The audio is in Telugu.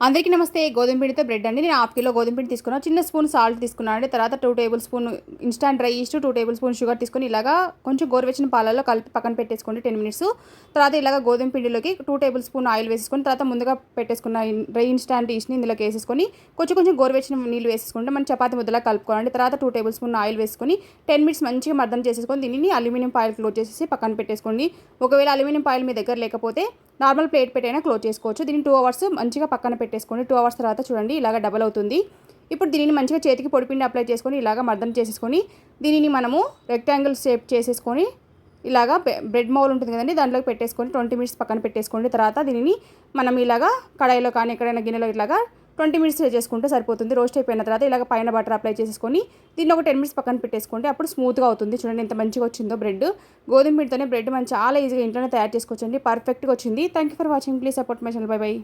అందరికీ నమస్తే. గోధుమ పిండితో బ్రెడ్ అండి. నేను హాఫ్ కిలో గోధుమ పిండి తీసుకున్నాను చిన్న స్పూన్ సాల్ట్ తీసుకున్నాను అండి. తర్వాత two tablespoon instant dry yeast two tablespoon sugar తీసుకొని ఇలాగా కొంచెం గోరువెచ్చిన పాలలో కలిపి పక్కన పెట్టేసుకోండి టెన్ మినిట్స్. తర్వాత ఇలాగ గోధుమ పిండిలోకి టూ టేబుల్ స్పూన్ ఆయిల్ వేసేసుకొని తర్వాత ముందుగా పెట్టేసుకున్న డ్రై ఇన్స్టాంట్ ఈస్ట్ని ఇందులోకి వేసేసుకొని కొంచెం కొంచెం గోరువెచ్చిన నీళ్ళు వేసేసుకుంటే మనం చపాతి ముద్దలా కలుపుకోవాలండి. తర్వాత టూ టేబుల్ స్పూన్ ఆయిల్ వేసుకొని టెన్ మినిట్స్ మంచిగా మర్దం చేసేసుకొని దీనిని అల్యూమినియం పాయిల్ క్లోజ్ చేసేసి పక్కన పెట్టేసుకోండి. ఒకవేళ అల్యూమినియం పాయిల్ మీ దగ్గర లేకపోతే నార్మల్ ప్లేట్ పెట్టైనా క్లోజ్ చేసుకోవచ్చు. దీన్ని టూ అవర్స్ మంచిగా పక్కన పెట్టేసుకోండి. టూ అవర్స్ తర్వాత చూడండి ఇలాగ డబల్ అవుతుంది. ఇప్పుడు దీనిని మంచిగా చేతికి పొడిపిండి అప్లై చేసుకొని ఇలాగ మర్దం చేసేసుకొని దీనిని మనము రెక్టాంగిల్ షేప్ చేసేసుకొని ఇలాగా బ్రెడ్ మౌల్ ఉంటుంది కదండి దాంట్లోకి పెట్టేసుకొని ట్వంటీ మినిట్స్ పక్కన పెట్టేసుకోండి. తర్వాత దీనిని మనం ఇలాగా కడాయిలో కానీ ఎక్కడైనా గిన్నెలో ఇలాగా ట్వంటీ మినిట్స్ చేసుకుంటే సరిపోతుంది. రోస్ట్ అయిపోయిన తర్వాత ఇలాగ పైన బటర్ అప్లై చేసేసుకొని దీన్ని ఒక టెన్ మినిట్స్ పక్కన పెట్టేసుకోండి అప్పుడు స్మూత్గా అవుతుంది. చూడండి ఎంత మంచిగా వచ్చిందో బ్రెడ్. గోధుమ పిండితోనే బ్రెడ్ మనం చాలా ఈజీగా ఇంట్లోనే తయారు చేసుకోవచ్చండి. పర్ఫెక్ట్గా వచ్చింది. Thank you for watching please support my channel bye bye